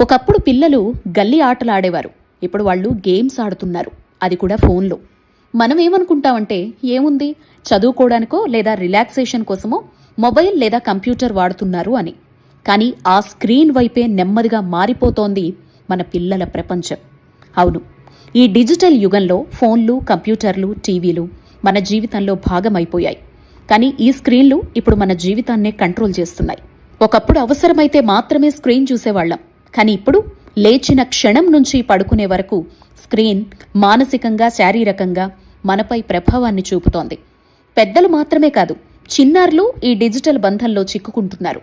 ఒకప్పుడు పిల్లలు గల్లీ ఆటలు ఆడేవారు ఇప్పుడు వాళ్ళు గేమ్స్ ఆడుతున్నారు. అది కూడా ఫోన్లో. మనం ఏమనుకుంటామంటే ఏముంది? చదువుకోవడానికో లేదా రిలాక్సేషన్ కోసమో మొబైల్ లేదా కంప్యూటర్ వాడుతున్నారు అని. కానీ ఆ స్క్రీన్ వైపే నెమ్మదిగా మారిపోతోంది మన పిల్లల ప్రపంచం. అవును ఈ డిజిటల్ యుగంలో ఫోన్లు కంప్యూటర్లు టీవీలు మన జీవితంలో భాగమైపోయాయి. కానీ ఈ స్క్రీన్లు ఇప్పుడు మన జీవితాన్నే కంట్రోల్ చేస్తున్నాయి. ఒకప్పుడు అవసరమైతే మాత్రమే స్క్రీన్ చూసేవాళ్ళం. కానీ ఇప్పుడు లేచిన క్షణం నుంచి పడుకునే వరకు స్క్రీన్ మానసికంగా శారీరకంగా మనపై ప్రభావాన్ని చూపుతోంది. పెద్దలు మాత్రమే కాదు చిన్నారులు ఈ డిజిటల్ బంధంలో చిక్కుకుంటున్నారు.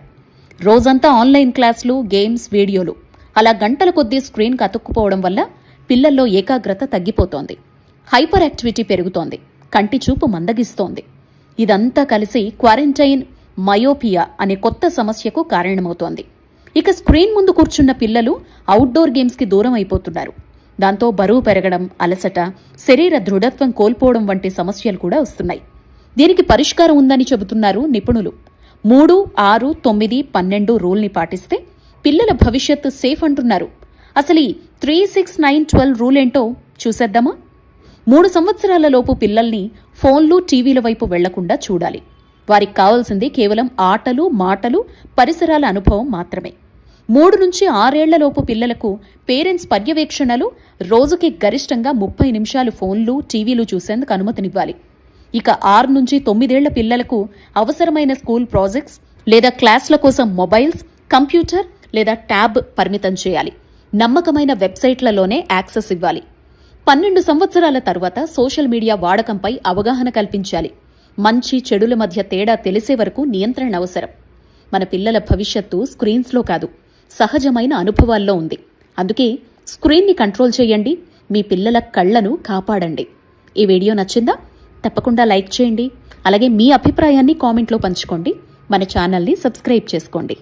రోజంతా ఆన్లైన్ క్లాసులు గేమ్స్ వీడియోలు అలా గంటల కొద్దీ స్క్రీన్కి అతుక్కుపోవడం వల్ల పిల్లల్లో ఏకాగ్రత తగ్గిపోతోంది. హైపర్ యాక్టివిటీ పెరుగుతోంది. కంటి చూపు మందగిస్తోంది. ఇదంతా కలిసి క్వారంటైన్ మయోపియా అనే కొత్త సమస్యకు కారణమవుతోంది. ఇక స్క్రీన్ ముందు కూర్చున్న పిల్లలు అవుట్డోర్ గేమ్స్కి దూరం అయిపోతున్నారు. దాంతో బరువు పెరగడం అలసట శరీర దృఢత్వం కోల్పోవడం వంటి సమస్యలు కూడా వస్తున్నాయి. దీనికి పరిష్కారం ఉందని చెబుతున్నారు నిపుణులు. మూడు ఆరు తొమ్మిది పన్నెండు రూల్ని పాటిస్తే పిల్లల భవిష్యత్తు సేఫ్ అంటున్నారు. అసలు ఈ three six nine twelve rule ఏంటో చూసేద్దామా? మూడు సంవత్సరాల లోపు పిల్లల్ని ఫోన్లు టీవీల వైపు వెళ్ళకుండా చూడాలి. వారికి కావాల్సింది కేవలం ఆటలు మాటలు పరిసరాల అనుభవం మాత్రమే. మూడు నుంచి ఆరేళ్ళలోపు పిల్లలకు పేరెంట్స్ పర్యవేక్షణలు రోజుకి గరిష్టంగా ముప్పై నిమిషాలు ఫోన్లు టీవీలు చూసేందుకు అనుమతినివ్వాలి. ఇక ఆరు నుంచి తొమ్మిదేళ్ళ పిల్లలకు అవసరమైన స్కూల్ ప్రాజెక్ట్స్ లేదా క్లాస్ల కోసం మొబైల్స్ కంప్యూటర్ లేదా ట్యాబ్ పరిమితం చేయాలి. నమ్మకమైన వెబ్సైట్లలోనే యాక్సెస్ ఇవ్వాలి. పన్నెండు సంవత్సరాల తర్వాత సోషల్ మీడియా వాడకంపై అవగాహన కల్పించాలి. మంచి చెడుల మధ్య తేడా తెలిసే వరకు నియంత్రణ అవసరం. మన పిల్లల భవిష్యత్తు స్క్రీన్స్లో కాదు. సహజమైన అనుభవాల్లో ఉంది. అందుకే స్క్రీన్ని కంట్రోల్ చేయండి మీ పిల్లల కళ్ళను కాపాడండి. ఈ వీడియో నచ్చిందా? తప్పకుండా లైక్ చేయండి. అలాగే మీ అభిప్రాయాన్ని కామెంట్లో పంచుకోండి. మన ఛానల్ని సబ్స్క్రైబ్ చేసుకోండి.